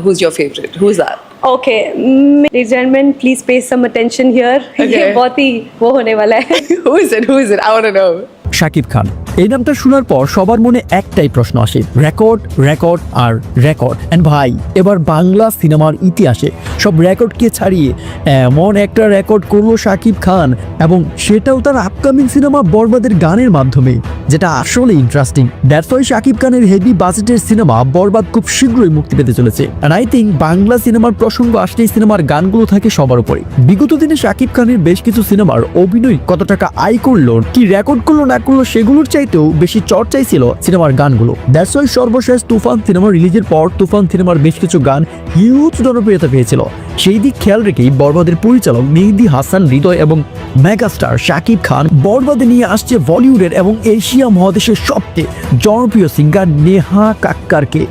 who's your favorite? Who's that? Okay, mm, ladies and gentlemen, please pay some attention here. Okay. ये बहुत ही वो होने वाला है who is it? Who is it? I want to know. Shakib Khan. এই নামটা শোনার পর সবার মনে একটাই প্রশ্ন আসে, রেকর্ড রেকর্ড আর রেকর্ড। অ্যান্ড ভাই, এবার বাংলা সিনেমার ইতিহাসে সব রেকর্ডকে ছাড়িয়ে এমন একটা রেকর্ড করল শাকিব খান এবং সেটাও তার আপকামিং সিনেমা বরবাদের গানের মাধ্যমে, যেটা আসলে ইন্টারেস্টিং দ্যাটস ওয়াই শাকিব খানের হেভি বাজেটের সিনেমা বরবাদ খুব শীঘ্রই মুক্তি পেতে চলেছে। আর আই থিঙ্ক বাংলা সিনেমার প্রসঙ্গ আসলেই সিনেমার গানগুলো থাকে সবার উপরে। বিগত দিনে শাকিব খানের বেশ কিছু সিনেমার অভিনয় কত টাকা আয় করল, কি রেকর্ড করল না করল সেগুলোর চাইতেও বেশি চর্চাই ছিল সিনেমার গানগুলো। দ্যাটস ওয়াই সর্বশেষ তুফান সিনেমা রিলিজের পর তুফান সিনেমার বেশ কিছু গান হিউজ জনপ্রিয়তা পেয়েছিল। সেই দিক খেয়াল রেখেই বরবাদের পরিচালক মেহেদি হাসান, হৃদয় এবং মেগাস্টার শাকিব খান বরবাদে নিয়ে আসছে বলিউডের এবং এশিয়া মহাদেশের সবচেয়ে জনপ্রিয় সিঙ্গার নেহা কাক্কারকে।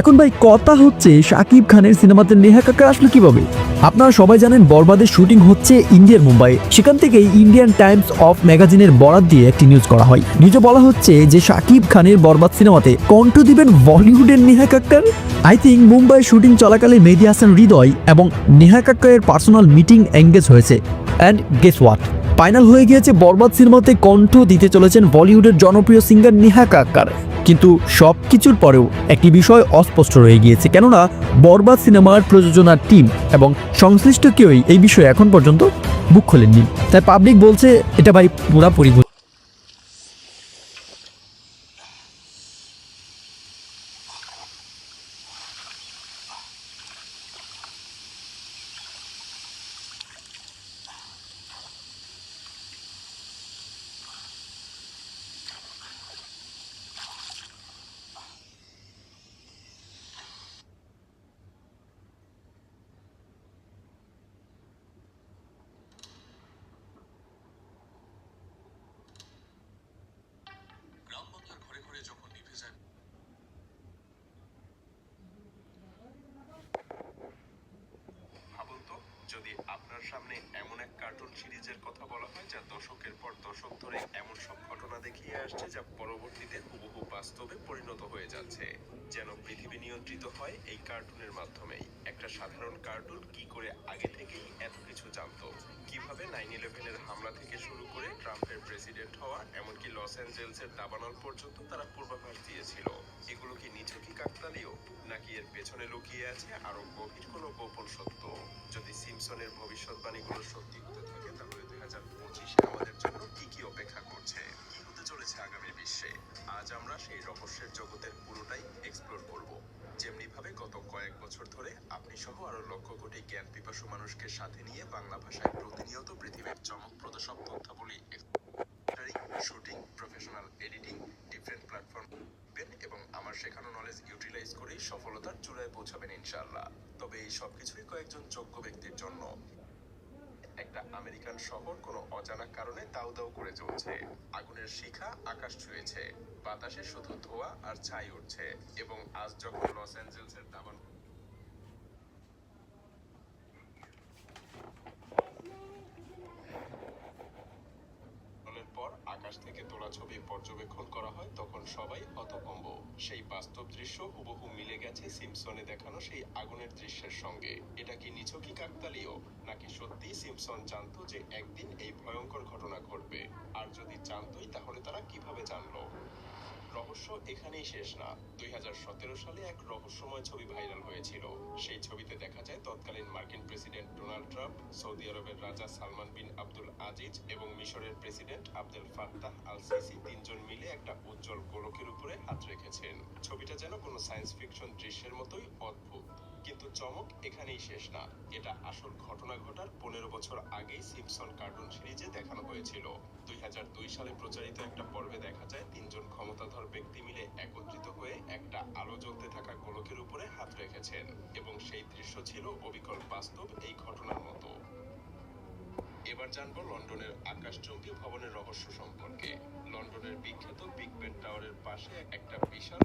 এখন ভাই, কথা হচ্ছে শাকিব খানের সিনেমাতে নেহা কাক্কার আসলে কীভাবে? আপনারা সবাই জানেন বরবাদের শুটিং হচ্ছে ইন্ডিয়ার মুম্বাই। সেখান থেকেই ইন্ডিয়ান টাইমস অফ ম্যাগাজিনের বরাদ দিয়ে একটি নিউজ করা হয়। নিউজে বলা হচ্ছে যে শাকিব খানের বরবাদ সিনেমাতে কণ্ঠ দিবেন বলিউডের Neha Kakkar. I think Mumbai shooting চলাকালে মেহেদি হাসান হৃদয় এবং নেহা কাক্কারের পার্সোনাল মিটিং এঙ্গেজ হয়েছে। অ্যান্ড গেস ওয়াট ফাইনাল হয়ে গিয়েছে বরবাদ সিনেমাতে কণ্ঠ দিতে চলেছেন বলিউডের জনপ্রিয় সিঙ্গার নেহা কাক্কার। কিন্তু সব কিছুর পরেও একটি বিষয় অস্পষ্ট রয়ে গিয়েছে, কেননা বরবাদ সিনেমার প্রযোজনার টিম এবং সংশ্লিষ্ট কেউই এই বিষয়ে এখন পর্যন্ত বুক খোলেননি তাই পাবলিক বলছে, এটা ভাই পুরাপুরি ভুল। সামনে এমন এক কার্টুন সিরিজের কথা বলা হয়, যা দশকের পর দশক ধরে এমন সব ঘটনা দেখিয়ে আসছে যা পরবর্তীতে হুবহু বাস্তবে পরিণত হয়ে যাচ্ছে। যেন পৃথিবী নিয়ন্ত্রিত হয় এই কার্টুনের মাধ্যমেই। সাধারণ কার্টুন কি করে আগে থেকেই এত কিছু জানতো? কীভাবে নাইন ইলেভেনের হামলা থেকে শুরু করে ট্রাম্পের প্রেসিডেন্ট হওয়া, এমনকি লস অ্যাঞ্জেলসের দাবানল পর্যন্ত তারা পূর্বাভাস দিয়েছিল? এগুলো কি নিছকই কাকতালীয়? নাকি এর পেছনে লুকিয়ে আছে আরও গভীর কোনো গোপন সত্য? যদি সিমসনের ভবিষ্যৎবাণীগুলো সত্যি হতে থাকে, তাহলে দুই হাজার পঁচিশে আমাদের জন্য কি কি অপেক্ষা করছে? কি হতে চলেছে আগামী বিশ্বে? আজ আমরা সেই রহস্যের জগতের পুরোটাই কয়েক বছর ধরে আপনি সহ আরও লক্ষ কোটি জ্ঞান পিপাসু মানুষকে সাথে নিয়ে বাংলা ভাষায় প্রতিনিয়ত পৃথিবীর চমকপ্রদ সব তথ্যাবলী shooting, professional editing, different platform এবং আমার শেখানো নলেজ ইউটিলাইজ করেই সফলতার চূড়ায় পৌঁছাবেন ইনশাআল্লাহ। তবে এই সবকিছুই কয়েকজন যোগ্য ব্যক্তির জন্য। একটা আমেরিকান শহর কোনো অজানা কারণে দাউ দাউ করে চলছে আগুনের শিখা আকাশ ছুঁয়েছে, বাতাসে শুধু ধোঁয়া আর ছাই উঠছে এবং আজ যখন লস অ্যাঞ্জেলসের দাবান ফলের পর আকাশ থেকে তোলা ছবি পর্যবেক্ষণ করা হয়, তখন সবাই হতভম্ব। সেই বাস্তব দৃশ্য হুবহু মিলে গেছে সিমসনে দেখানো সেই আগুনের দৃশ্যের সঙ্গে। এটা কি নিছকই কাকতালীয়? নাকি সত্যি সিমসন জানতো যে একদিন এই ভয়ঙ্কর ঘটনা ঘটবে? আর যদি জানতোই, তাহলে তারা কীভাবে জানলো? রহস্য এখানেই শেষ না। দুই হাজার সতেরো সালে এক রহস্যময় ছবি ভাইরাল হয়েছিল। সেই ছবিতে দেখা যায়, তৎকালীন মার্কিন প্রেসিডেন্ট ডোনাল্ড ট্রাম্প, সৌদি আরবের রাজা সালমান বিন আব্দুল আজিজ এবং মিশরের president Abdul Fattah al Sisi তিনজন মিলে একটা উজ্জ্বল গোলকের উপরে হাত রেখেছেন। ছবিটা যেন কোনো সায়েন্স ফিকশন দৃশ্যের মতোই অদ্ভুত। কিন্তু চমক এখানেই শেষ না। এটা আসল ঘটনা ঘটার পনেরো বছর আগেই সিমসন কার্টুন সিরিজে দেখানো হয়েছিল। দুই সালে প্রচারিত একটা পর্বে দেখা যায়, তিনজন ক্ষমতাধর ব্যক্তি মিলে একত্রিত হয়ে একটা আলো জ্বলতে থাকা গোলকের উপরে হাত রেখেছেন এবং সেই দৃশ্য ছিল অবিকল বাস্তব এই ঘটনার মতো। এবার জানব লন্ডনের আকাশচুম্বী ভবনের রহস্য সম্পর্কে। লন্ডনের বিখ্যাত বিগ বেন টাওয়ারের পাশে একটা বিশাল